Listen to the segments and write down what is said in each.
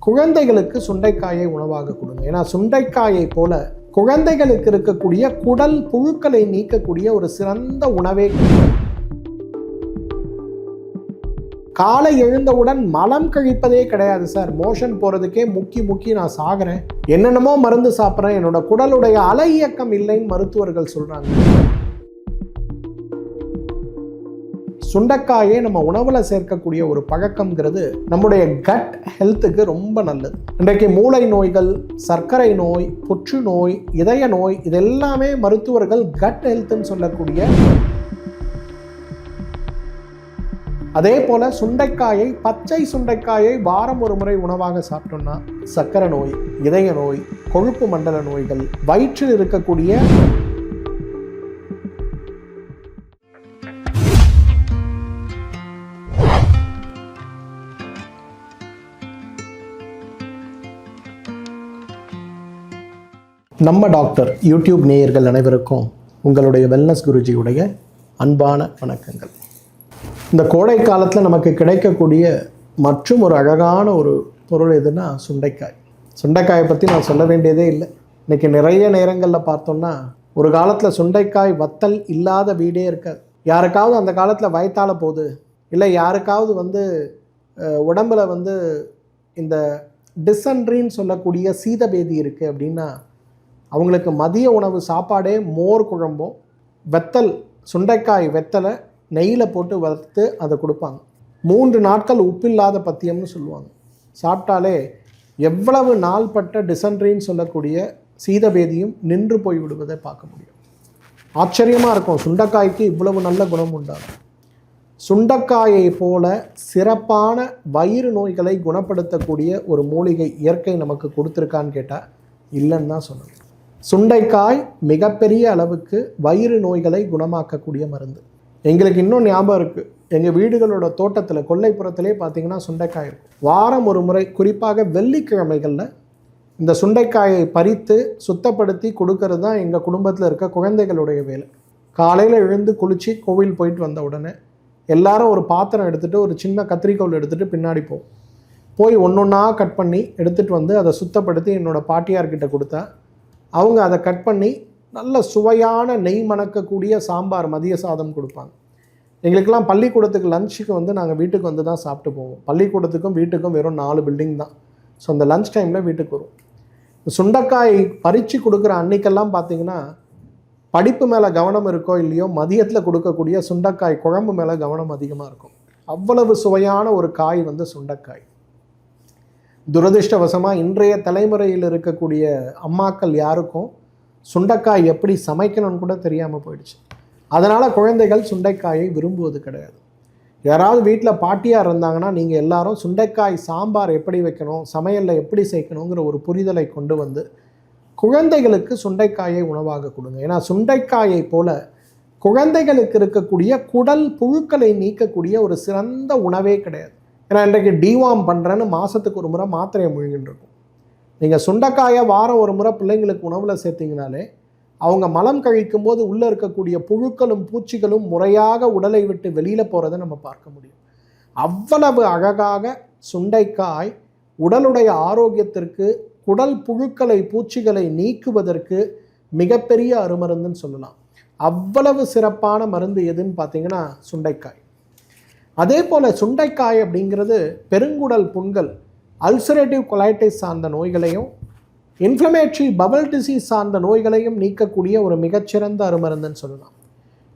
குழந்தைகளுக்கு சுண்டைக்காயை உணவாக கொடுங்க. ஏன்னா சுண்டைக்காயை போல குழந்தைகளுக்கு இருக்கக்கூடிய குடல் புழுக்களை நீக்கக்கூடிய ஒரு சிறந்த உணவே காலை எழுந்தவுடன் மலம் கழிப்பதே கிடையாது சார். மோஷன் போறதுக்கே முக்கி முக்கி நான் சாகிறேன். என்னென்னமோ மருந்து சாப்பிட்றேன். என்னோட குடலுடைய அலை இயக்கம் இல்லைன்னு மருத்துவர்கள் சொல்றாங்க. சுண்டைக்காயே நம்ம உணவில் சேர்க்கக்கூடிய ஒரு பழக்கம்ங்கிறது நம்முடைய கட் ஹெல்த்துக்கு ரொம்ப நல்லது. இன்றைக்கு மூளை நோய்கள் சர்க்கரை நோய் புற்றுநோய் இதய நோய் இதெல்லாமே மருத்துவர்கள் கட் ஹெல்த்துன்னு சொல்லக்கூடிய அதே போல சுண்டைக்காயை பச்சை சுண்டைக்காயை வாரம் ஒரு முறை உணவாக சாப்பிட்டோம்னா சர்க்கரை நோய் இதய நோய் கொழுப்பு மண்டல நோய்கள் வயிற்றில் இருக்கக்கூடிய நம்ம டாக்டர் யூடியூப் நேயர்கள் அனைவருக்கும் உங்களுடைய வெல்னஸ் குருஜியுடைய அன்பான வணக்கங்கள். இந்த கோடை காலத்தில் நமக்கு கிடைக்கக்கூடிய மற்றும் ஒரு அழகான ஒரு பொருள் எதுனா சுண்டைக்காய். சுண்டைக்காயை பற்றி நான் சொல்ல வேண்டியதே இல்லை. இன்றைக்கி நிறைய நேரங்களில் பார்த்தோம்னா ஒரு காலத்தில் சுண்டைக்காய் வத்தல் இல்லாத வீடே இருக்காது. யாருக்காவது அந்த காலத்தில் வயத்தால் போகுது இல்லை யாருக்காவது வந்து உடம்பில் வந்து இந்த டிசன்ட்ரின்னு சொல்லக்கூடிய சீதபேதி இருக்குது அப்படின்னா அவங்களுக்கு மதிய உணவு சாப்பாடே மோர் குழம்பும் வெத்தல் சுண்டைக்காய் வெத்தலை நெய்யில் போட்டு வறுத்து அதை கொடுப்பாங்க. மூன்று நாட்கள் உப்பில்லாத பத்தியம்னு சொல்லுவாங்க. சாப்பிட்டாலே எவ்வளவு நாள்பட்ட டிசன்ட்ரின்னு சொல்லக்கூடிய சீதபேதியும் நின்று போய் விடுவதை பார்க்க முடியும். ஆச்சரியமாக இருக்கும். சுண்டைக்காய்க்கு இவ்வளவு நல்ல குணம் உண்டாகும் சுண்டைக்காயை போல சிறப்பான வயிறு நோய்களை குணப்படுத்தக்கூடிய ஒரு மூலிகை இயற்கை நமக்கு கொடுத்துருக்கான்னு கேட்டால் இல்லைன்னு தான் சொல்லணும். சுண்டைக்காய் மிகப்பெரிய அளவுக்கு வயிறு நோய்களை குணமாக்கக்கூடிய மருந்து. எங்களுக்கு இன்னும் ஞாபகம் இருக்குது எங்கள் வீடுகளோட தோட்டத்தில் கொல்லைப்புறத்திலே பார்த்தீங்கன்னா சுண்டைக்காய் இருக்கும். வாரம் ஒரு முறை குறிப்பாக வெள்ளிக்கிழமைகளில் இந்த சுண்டைக்காயை பறித்து சுத்தப்படுத்தி கொடுக்கறது தான் எங்கள் குடும்பத்தில் இருக்க குழந்தைகளுடைய வேலை. காலையில் எழுந்து குளித்து கோவில் போயிட்டு வந்த உடனே எல்லாரும் ஒரு பாத்திரம் எடுத்துகிட்டு ஒரு சின்ன கத்திரிக்கோல் எடுத்துகிட்டு பின்னாடி போவோம். போய் ஒன்றா கட் பண்ணி எடுத்துகிட்டு வந்து அதை சுத்தப்படுத்தி என்னோடய பாட்டியார்கிட்ட கொடுத்தா அவங்க அதை கட் பண்ணி நல்ல சுவையான நெய் மணக்கக்கூடிய சாம்பார் மதிய சாதம் கொடுப்பாங்க. எங்களுக்கெல்லாம் பள்ளிக்கூடத்துக்கு லஞ்சுக்கு வந்து நாங்கள் வீட்டுக்கு வந்து தான் சாப்பிட்டு போவோம். பள்ளிக்கூடத்துக்கும் வீட்டுக்கும் வெறும் நாலு பில்டிங் தான். ஸோ அந்த லஞ்ச் டைமில் வீட்டுக்கு வரும் சுண்டக்காய் பறித்து கொடுக்குற அன்னைக்கெல்லாம் பார்த்தீங்கன்னா படிப்பு மேலே கவனம் இருக்கோ இல்லையோ மதியத்தில் கொடுக்கக்கூடிய சுண்டக்காய் குழம்பு மேலே கவனம் அதிகமாக இருக்கும். அவ்வளவு சுவையான ஒரு காய் வந்து சுண்டக்காய். துரதிர்ஷ்டவசமாக இன்றைய தலைமுறையில் இருக்கக்கூடிய அம்மாக்கள் யாருக்கும் சுண்டைக்காய் எப்படி சமைக்கணும்னு கூட தெரியாமல் போயிடுச்சு. அதனால் குழந்தைகள் சுண்டைக்காயை விரும்புவது கிடையாது. யாராவது வீட்டில் பாட்டியார் இருந்தாங்கன்னா நீங்கள் எல்லாரும் சுண்டைக்காய் சாம்பார் எப்படி வைக்கணும் சமையலில் எப்படி சேர்க்கணுங்கிற ஒரு புரிதலை கொண்டு வந்து குழந்தைகளுக்கு சுண்டைக்காயை உணவாக கொடுங்க. ஏன்னா சுண்டைக்காயை போல குழந்தைகளுக்கு இருக்கக்கூடிய குடல் புழுக்களை நீக்கக்கூடிய ஒரு சிறந்த உணவே கிடையாது. ஏன்னா இன்றைக்கு டிவார்ம் பண்ணுறேன்னு மாதத்துக்கு ஒரு முறை மாத்திரையை முழுங்கிட்டு இருக்கும் நீங்கள் சுண்டைக்காயை வாரம் ஒரு முறை பிள்ளைங்களுக்கு உணவில் சேர்த்தீங்கனாலே அவங்க மலம் கழிக்கும் போது உள்ளே இருக்கக்கூடிய புழுக்களும் பூச்சிகளும் முறையாக உடலை விட்டு வெளியில் போகிறத நம்ம பார்க்க முடியும். அவ்வளவு அழகாக சுண்டைக்காய் உடலுடைய ஆரோக்கியத்திற்கு குடல் புழுக்களை பூச்சிகளை நீக்குவதற்கு மிகப்பெரிய அருமருந்துன்னு சொல்லலாம். அவ்வளவு சிறப்பான மருந்து எதுன்னு பார்த்தீங்கன்னா சுண்டைக்காய். அதே போல் சுண்டைக்காய் அப்படிங்கிறது பெருங்குடல் புண்கள் அல்சரேட்டிவ் கொலைட்டிஸ் சார்ந்த நோய்களையும் இன்ஃப்ளமேட்ரி பபல் டிசீஸ் சார்ந்த நோய்களையும் நீக்கக்கூடிய ஒரு மிகச்சிறந்த அருமருந்துன்னு சொல்லலாம்.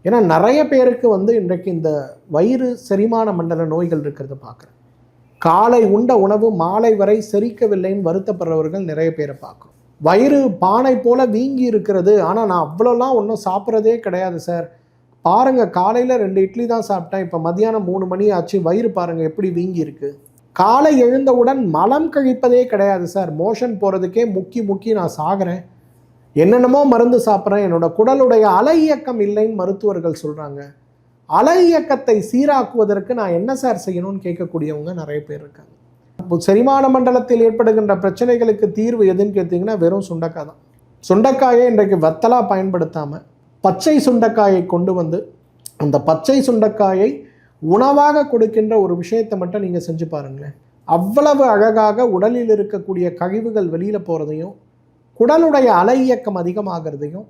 ஏன்னா நிறைய பேருக்கு வந்து இன்றைக்கு இந்த வயிறு செரிமான மண்டல நோய்கள் இருக்கிறத பார்க்குறேன் காலை உண்ட உணவு மாலை வரை செரிக்கவில்லைன்னு வருத்தப்படுறவர்கள் நிறைய பேரை பார்க்குறோம். வயிறு பானை போல வீங்கி இருக்கிறது. ஆனால் நான் அவ்வளோலாம் ஒன்றும் சாப்பிட்றதே கிடையாது சார். பாருங்கள் காலையில் ரெண்டு இட்லி தான் சாப்பிட்டேன். இப்போ மதியானம் மூணு மணி ஆச்சு. வயிறு பாருங்கள் எப்படி வீங்கி இருக்கு. காலை எழுந்தவுடன் மலம் கழிப்பதே கிடையாது சார். மோஷன் போகிறதுக்கே முக்கி முக்கி நான் சாகுறேன். என்னென்னமோ மருந்து சாப்பிட்றேன். என்னோட குடலுடைய அலை இயக்கம் இல்லைன்னு மருத்துவர்கள் சொல்கிறாங்க அலை இயக்கத்தை சீராக்குவதற்கு நான் என்ன சார் செய்யணும்னு கேட்கக்கூடியவங்க நிறைய பேர் இருக்காங்க. இப்போ செரிமான மண்டலத்தில் ஏற்படுகின்ற பிரச்சனைகளுக்கு தீர்வு எதுன்னு கேட்டிங்கன்னா வெறும் சுண்டக்காய் தான். சுண்டக்காயை இன்றைக்கு வத்தலாக பயன்படுத்தாமல் பச்சை சுண்டைக்காயை கொண்டு வந்து அந்த பச்சை சுண்டைக்காயை உணவாக கொடுக்கின்ற ஒரு விஷயத்தை மட்டும் நீங்கள் செஞ்சு பாருங்களேன். அவ்வளவு அழகாக உடலில் இருக்கக்கூடிய கழிவுகள் வெளியில் போகிறதையும் குடலுடைய அலை இயக்கம் அதிகமாகிறதையும்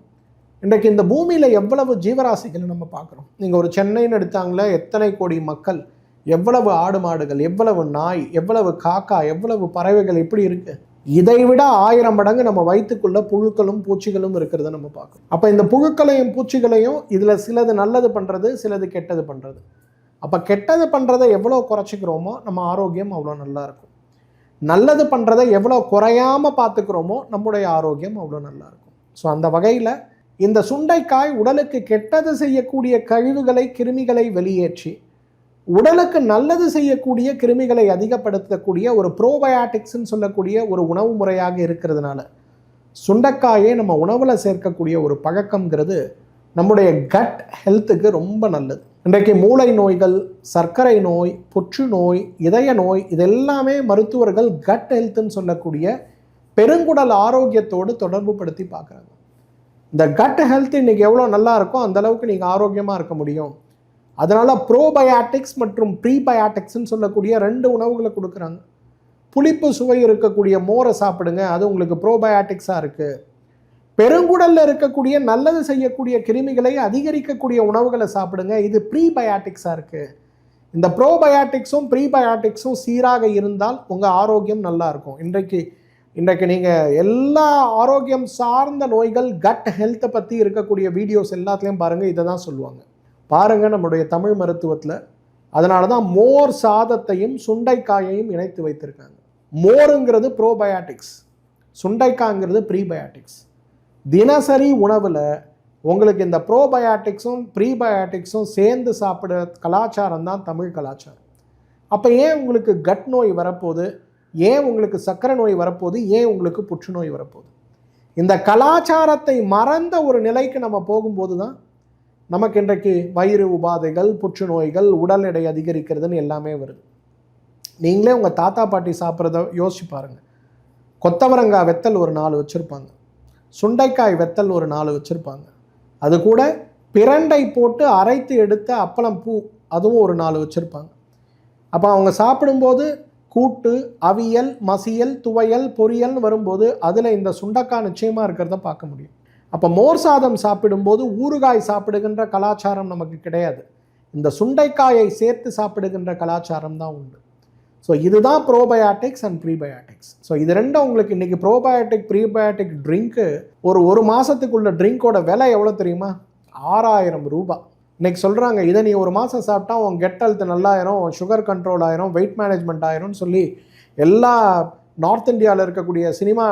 இன்றைக்கு இந்த பூமியில் எவ்வளவு ஜீவராசிகளை நம்ம பார்க்குறோம். நீங்கள் ஒரு சென்னைன்னு எடுத்தாங்களே எத்தனை கோடி மக்கள் எவ்வளவு ஆடு மாடுகள் எவ்வளவு நாய் எவ்வளவு காக்கா எவ்வளவு பறவைகள் எப்படி இருக்குது இதை விட ஆயிரம் மடங்கு நம்ம வயிற்றுக்குள்ள புழுக்களும் பூச்சிகளும் இருக்கிறத நம்ம பார்க்கணும். அப்போ இந்த புழுக்களையும் பூச்சிகளையும் இதில் சிலது நல்லது பண்ணுறது சிலது கெட்டது பண்ணுறது அப்போ கெட்டது பண்ணுறதை எவ்வளோ குறைச்சிக்கிறோமோ நம்ம ஆரோக்கியம் அவ்வளோ நல்லாயிருக்கும் நல்லது பண்ணுறதை எவ்வளோ குறையாமல் பார்த்துக்கிறோமோ நம்முடைய ஆரோக்கியம் அவ்வளோ நல்லாயிருக்கும் ஸோ அந்த வகையில் இந்த சுண்டைக்காய் உடலுக்கு கெட்டது செய்யக்கூடிய கழிவுகளை கிருமிகளை வெளியேற்றி உடலுக்கு நல்லது செய்யக்கூடிய கிருமிகளை அதிகப்படுத்தக்கூடிய ஒரு ப்ரோபயாட்டிக்ஸ்ன்னு சொல்லக்கூடிய ஒரு உணவு முறையாக இருக்கிறதுனால சுண்டைக்காயே நம்ம உணவில் சேர்க்கக்கூடிய ஒரு பழக்கம்ங்கிறது நம்முடைய கட் ஹெல்த்துக்கு ரொம்ப நல்லது. இன்றைக்கு மூளை நோய்கள் சர்க்கரை நோய் புற்றுநோய் இதய நோய் இதெல்லாமே மருத்துவர்கள் கட் ஹெல்த்துன்னு சொல்லக்கூடிய பெருங்குடல் ஆரோக்கியத்தோடு தொடர்பு படுத்தி பார்க்குறாங்க. இந்த கட் ஹெல்த் இன்றைக்கி எவ்வளோ நல்லா இருக்கோ அந்த அளவுக்கு நீங்கள் ஆரோக்கியமாக இருக்க முடியும். அதனால் ப்ரோபயாட்டிக்ஸ் மற்றும் ப்ரீபயாட்டிக்ஸ்னு சொல்லக்கூடிய ரெண்டு உணவுகளை கொடுக்குறாங்க. புளிப்பு சுவை இருக்கக்கூடிய மோரை சாப்பிடுங்க அது உங்களுக்கு ப்ரோபயாட்டிக்ஸாக இருக்குது பெருங்குடலில் இருக்கக்கூடிய நல்லது செய்யக்கூடிய கிருமிகளை அதிகரிக்கக்கூடிய உணவுகளை சாப்பிடுங்க இது ப்ரீபயாட்டிக்ஸாக இருக்குது இந்த ப்ரோபயாட்டிக்ஸும் ப்ரீபயாட்டிக்ஸும் சீராக இருந்தால் உங்கள் ஆரோக்கியம் நல்லாயிருக்கும் இன்றைக்கு இன்றைக்கு நீங்கள் எல்லா ஆரோக்கியம் சார்ந்த நோய்கள் கட் ஹெல்த்தை பற்றி இருக்கக்கூடிய வீடியோஸ் எல்லாத்துலேயும் பாருங்கள் இதை தான் சொல்லுவாங்க. பாருங்கள் நம்முடைய தமிழ் மருத்துவத்தில் அதனால தான் மோர் சாதத்தையும் சுண்டைக்காயையும் இணைத்து வைத்திருக்காங்க. மோருங்கிறது ப்ரோபயாட்டிக்ஸ் சுண்டைக்காய்ங்கிறது ப்ரீபயாட்டிக்ஸ் தினசரி உணவில் உங்களுக்கு இந்த ப்ரோபயாட்டிக்ஸும் ப்ரீபயாட்டிக்ஸும் சேர்ந்து சாப்பிட கலாச்சாரம் தான் தமிழ் கலாச்சாரம். அப்போ ஏன் உங்களுக்கு கட் நோய் வரப்போகுது? ஏன் உங்களுக்கு சர்க்கரை நோய் வரப்போகுது? ஏன் உங்களுக்கு புற்றுநோய் வரப்போகுது? இந்த கலாச்சாரத்தை மறந்த ஒரு நிலைக்கு நம்ம போகும்போது தான் நமக்கு இன்றைக்கு வயிறு உபாதைகள் புற்றுநோய்கள் உடல் எடை அதிகரிக்கிறதுன்னு எல்லாமே வருது. நீங்களே உங்கள் தாத்தா பாட்டி சாப்பிட்றத யோசிச்சு பாருங்கள் கொத்தவரங்காய் வெத்தல் ஒரு நாலு வச்சுருப்பாங்க. சுண்டைக்காய் வெத்தல் ஒரு நாலு வச்சுருப்பாங்க. அது கூட பிரண்டை போட்டு அரைத்து எடுத்த அப்பளம் பூ அதுவும் ஒரு நாலு வச்சுருப்பாங்க. அப்போ அவங்க சாப்பிடும்போது கூட்டு அவியல் மசியல் துவையல் பொரியல்னு வரும்போது அதில் இந்த சுண்டக்காய் நிச்சயமாக இருக்கிறத பார்க்க முடியும். அப்போ மோர் சாதம் சாப்பிடும்போது ஊறுகாய் சாப்பிடுகின்ற கலாச்சாரம் நமக்கு கிடையாது. இந்த சுண்டைக்காயை சேர்த்து சாப்பிடுகின்ற கலாச்சாரம் தான் உண்டு. ஸோ இதுதான் ப்ரோபயாட்டிக்ஸ் அண்ட் ப்ரீபயாட்டிக்ஸ் ஸோ இது ரெண்டும் உங்களுக்கு இன்றைக்கி ப்ரோபயாட்டிக் ப்ரீபயாட்டிக் ட்ரிங்க்கு ஒரு ஒரு மாதத்துக்குள்ள ட்ரிங்க்கோட விலை எவ்வளோ தெரியுமா? ஆறாயிரம் ரூபாய் இன்னைக்கு சொல்கிறாங்க இதை நீ ஒரு மாதம் சாப்பிட்டா உன் கெட் ஹெல்த் நல்லாயிரும் சுகர் கண்ட்ரோல் ஆயிரும் வெயிட் மேனேஜ்மெண்ட் ஆயிரும்னு சொல்லி எல்லா நார்த் இந்தியாவில் இருக்கக்கூடிய சினிமா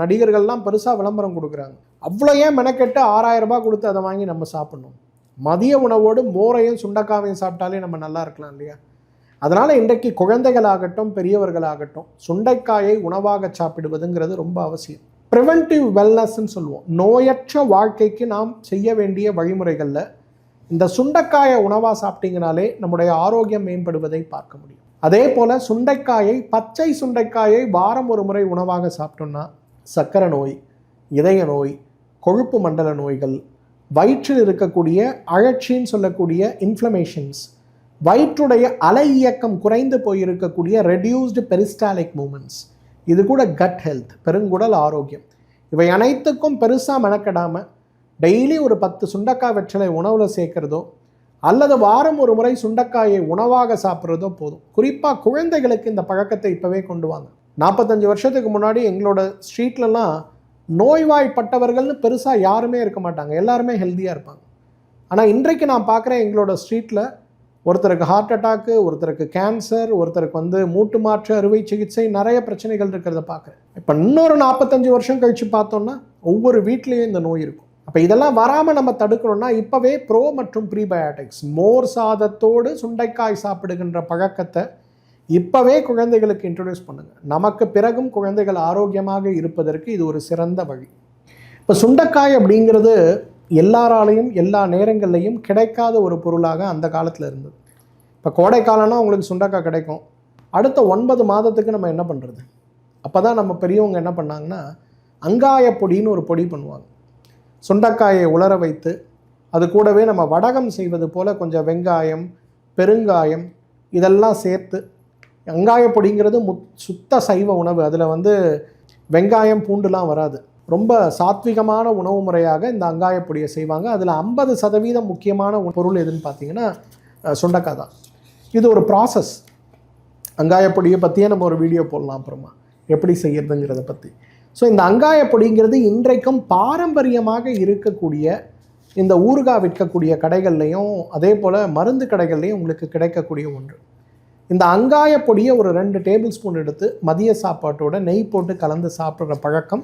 நடிகர்கள்லாம் பெருசாக விளம்பரம் கொடுக்குறாங்க. அவ்வளோ ஏன் மெனக்கெட்டு ஆறாயிரம் ரூபாய் கொடுத்து அதை வாங்கி நம்ம சாப்பிட்ணும்? மதிய உணவோடு மோரையும் சுண்டக்காவையும் சாப்பிட்டாலே நம்ம நல்லா இருக்கலாம் இல்லையா? அதனால் இன்றைக்கு குழந்தைகளாகட்டும் பெரியவர்களாகட்டும் சுண்டைக்காயை உணவாக சாப்பிடுவதுங்கிறது ரொம்ப அவசியம். ப்ரிவென்டிவ் வெல்னஸ்ன்னு சொல்லுவோம். நோயற்ற வாழ்க்கைக்கு நாம் செய்ய வேண்டிய வழிமுறைகளில் இந்த சுண்டைக்காயை உணவாக சாப்பிட்டீங்கனாலே நம்முடைய ஆரோக்கியம் மேம்படுவதை பார்க்க முடியும். அதே போல் சுண்டைக்காயை பச்சை சுண்டைக்காயை வாரம் ஒரு முறை உணவாக சாப்பிட்டோம்னா சர்க்கரை நோய் இதய நோய் கொழுப்பு மண்டல நோய்கள் வயிற்றில் இருக்கக்கூடிய அழற்சின்னு சொல்லக்கூடிய இன்ஃப்ளமேஷன்ஸ் வயிற்றுடைய அலை இயக்கம் குறைந்து போயிருக்கக்கூடிய ரெடியூஸ்டு பெரிஸ்டாலிக் மூமெண்ட்ஸ் இது கூட கட் ஹெல்த் பெருங்குடல் ஆரோக்கியம். இவை அனைத்துக்கும் பெருசாக மெனக்கெடாமல் டெய்லி ஒரு பத்து சுண்டக்காய் வெற்றலை உணவில் சேர்க்குறதோ அல்லது வாரம் ஒரு முறை சுண்டக்காயை உணவாக சாப்பிட்றதோ போதும். குறிப்பாக குழந்தைகளுக்கு இந்த பழக்கத்தை இப்போவே கொண்டு வாங்க. நாற்பத்தஞ்சு வருஷத்துக்கு முன்னாடி எங்களோட ஸ்ட்ரீட்லலாம் நோய்வாய்ப்பட்டவர்கள்னு பெருசாக யாருமே இருக்க மாட்டாங்க. எல்லாருமே ஹெல்த்தியாக இருப்பாங்க. ஆனால் இன்றைக்கு நான் பார்க்குறேன் எங்களோட ஸ்ட்ரீட்டில் ஒருத்தருக்கு ஹார்ட் அட்டாக்கு ஒருத்தருக்கு கேன்சர் ஒருத்தருக்கு வந்து மூட்டு மாற்று அறுவை சிகிச்சை நிறைய பிரச்சனைகள் இருக்கிறத பார்க்குறேன் இப்போ இன்னொரு நாற்பத்தஞ்சு வருஷம் கழித்து பார்த்தோம்னா ஒவ்வொரு வீட்லேயும் இந்த நோய் இருக்கும். அப்போ இதெல்லாம் வராமல் நம்ம தடுக்கணும்னா இப்போவே ப்ரோ மற்றும் ப்ரீபயாட்டிக்ஸ் மோர் சாதத்தோடு சுண்டைக்காய் சாப்பிடுகின்ற பழக்கத்தை இப்போவே குழந்தைகளுக்கு இன்ட்ரடியூஸ் பண்ணுங்கள் நமக்கு பிறகும் குழந்தைகள் ஆரோக்கியமாக இருப்பதற்கு இது ஒரு சிறந்த வழி. இப்போ சுண்டைக்காய் அப்படிங்கிறது எல்லாராலையும் எல்லா நேரங்கள்லையும் கிடைக்காத ஒரு பொருளாக அந்த காலத்தில் இருந்தது. இப்போ கோடை காலம்னா உங்களுக்கு சுண்டைக்காய் கிடைக்கும். அடுத்த ஒன்பது மாதத்துக்கு நம்ம என்ன பண்ணுறது அப்போ தான் நம்ம பெரியவங்க என்ன பண்ணாங்கன்னா அங்காய பொடின்னு ஒரு பொடி பண்ணுவாங்க. சுண்டக்காயை உலர வைத்து அது கூடவே நம்ம வடகம் செய்வது போல் கொஞ்சம் வெங்காயம் பெருங்காயம் இதெல்லாம் சேர்த்து வெங்காய பொடிங்கிறது முத் சுத்த சைவ உணவு. அதில் வந்து வெங்காயம் பூண்டுலாம் வராது. ரொம்ப சாத்விகமான உணவு முறையாக இந்த அங்காய பொடியை செய்வாங்க. அதில் ஐம்பது சதவீதம் முக்கியமான பொருள் எதுன்னு பார்த்தீங்கன்னா சுண்டக்காய் தான். இது ஒரு ப்ராசஸ் அங்காய பொடியை பற்றியே நம்ம ஒரு வீடியோ போடலாம் அப்புறமா. எப்படி செய்யறதுங்கிறத பற்றி ஸோ இந்த அங்காய பொடிங்கிறது இன்றைக்கும் பாரம்பரியமாக இருக்கக்கூடிய இந்த ஊறுகாய் விற்கக்கூடிய கடைகள்லையும் அதே போல் மருந்து கடைகள்லையும் உங்களுக்கு கிடைக்கக்கூடிய ஒன்று. இந்த அங்காய பொடியை ஒரு ரெண்டு டேபிள் ஸ்பூன் எடுத்து மதிய சாப்பாட்டோட நெய் போட்டு கலந்து சாப்பிட்ற பழக்கம்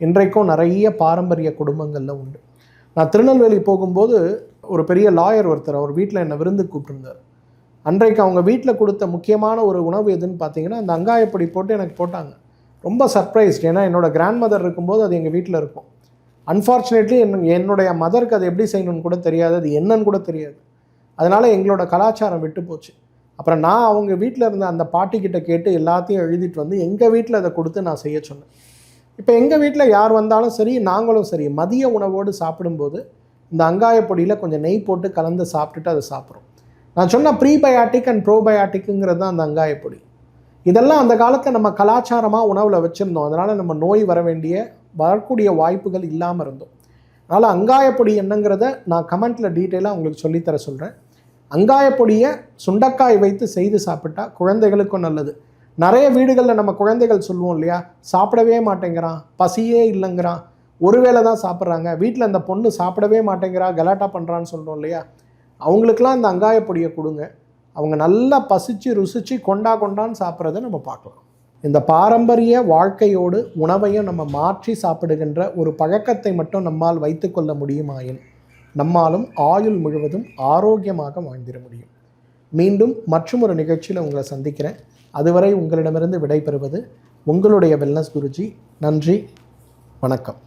இன்றைக்கும் நிறைய பாரம்பரிய குடும்பங்களில் உண்டு. நான் திருநெல்வேலி போகும்போது ஒரு பெரிய லாயர் ஒருத்தர் அவர் வீட்டில் என்னை விருந்து கூப்பிட்டுருந்தார். அன்றைக்கு அவங்க வீட்டில் கொடுத்த முக்கியமான ஒரு உணவு எதுன்னு பார்த்தீங்கன்னா அந்த அங்காயப்பொடி போட்டு எனக்கு போட்டாங்க. ரொம்ப சர்ப்ரைஸ்ட் ஏன்னா என்னோட கிராண்ட் மதர் இருக்கும்போது அது எங்கள் வீட்டில் இருக்கும். அன்ஃபார்ச்சுனேட்லி என் என்னுடைய மதருக்கு அது எப்படி செய்யணும்னு கூட தெரியாது. அது என்னன்னு கூட தெரியாது. அதனால் எங்களோட கலாச்சாரம் விட்டு போச்சு. அப்புறம் நான் அவங்க வீட்டில் இருந்த அந்த பாட்டிக்கிட்ட கேட்டு எல்லாத்தையும் எழுதிட்டு வந்து எங்கள் வீட்டில் அதை கொடுத்து நான் செய்ய சொன்னேன். இப்போ எங்கள் வீட்டில் யார் வந்தாலும் சரி நாங்களும் சரி மதிய உணவோடு சாப்பிடும்போது இந்த அங்காய பொடியில் கொஞ்சம் நெய் போட்டு கலந்து சாப்பிட்டுட்டு அதை சாப்பிட்றோம். நான் சொன்ன ப்ரீபயாட்டிக் அண்ட் ப்ரோபயாட்டிக்குங்கிறது தான் அந்த அங்காய பொடி. இதெல்லாம் அந்த காலத்தில் நம்ம கலாச்சாரமாக உணவில் வச்சுருந்தோம். அதனால் நம்ம நோய் வர வேண்டிய வரக்கூடிய வாய்ப்புகள் இல்லாமல் இருந்தோம். அதனால் அங்காயப்பொடி என்னங்கிறத நான் கமெண்ட்டில் டீட்டெயிலாக உங்களுக்கு சொல்லித்தர சொல்கிறேன் அங்காயப்பொடியை சுண்டக்காய் வைத்து செய்து சாப்பிட்டா குழந்தைகளுக்கும் நல்லது. நிறைய வீடுகளில் நம்ம குழந்தைகள் சொல்லுவோம் இல்லையா? சாப்பிடவே மாட்டேங்கிறான் பசியே இல்லைங்கிறான். ஒருவேளை தான் சாப்பிட்றாங்க. வீட்டில் அந்த பொண்ணு சாப்பிடவே மாட்டேங்கிறா கலாட்டா பண்ணுறான்னு சொல்கிறோம் இல்லையா? அவங்களுக்கெல்லாம் இந்த அங்காயப்பொடியை கொடுங்க. அவங்க நல்லா பசிச்சு ருசிச்சு கொண்டா கொண்டான்னு சாப்பிட்றத நம்ம பார்க்கலாம். இந்த பாரம்பரிய வாழ்க்கையோடு உணவையும் நம்ம மாற்றி சாப்பிடுகின்ற ஒரு பழக்கத்தை மட்டும் நம்மால் வைத்துக்கொள்ள முடியுமாயின் நம்மாலும் ஆயுள் முழுவதும் ஆரோக்கியமாக வாழ்ந்திட முடியும். மீண்டும் மற்றும் ஒரு நிகழ்ச்சியில் உங்களை சந்திக்கிறேன். அதுவரை உங்களிடமிருந்து விடைபெறுவது உங்களுடைய வெல்னஸ் குருஜி. நன்றி வணக்கம்.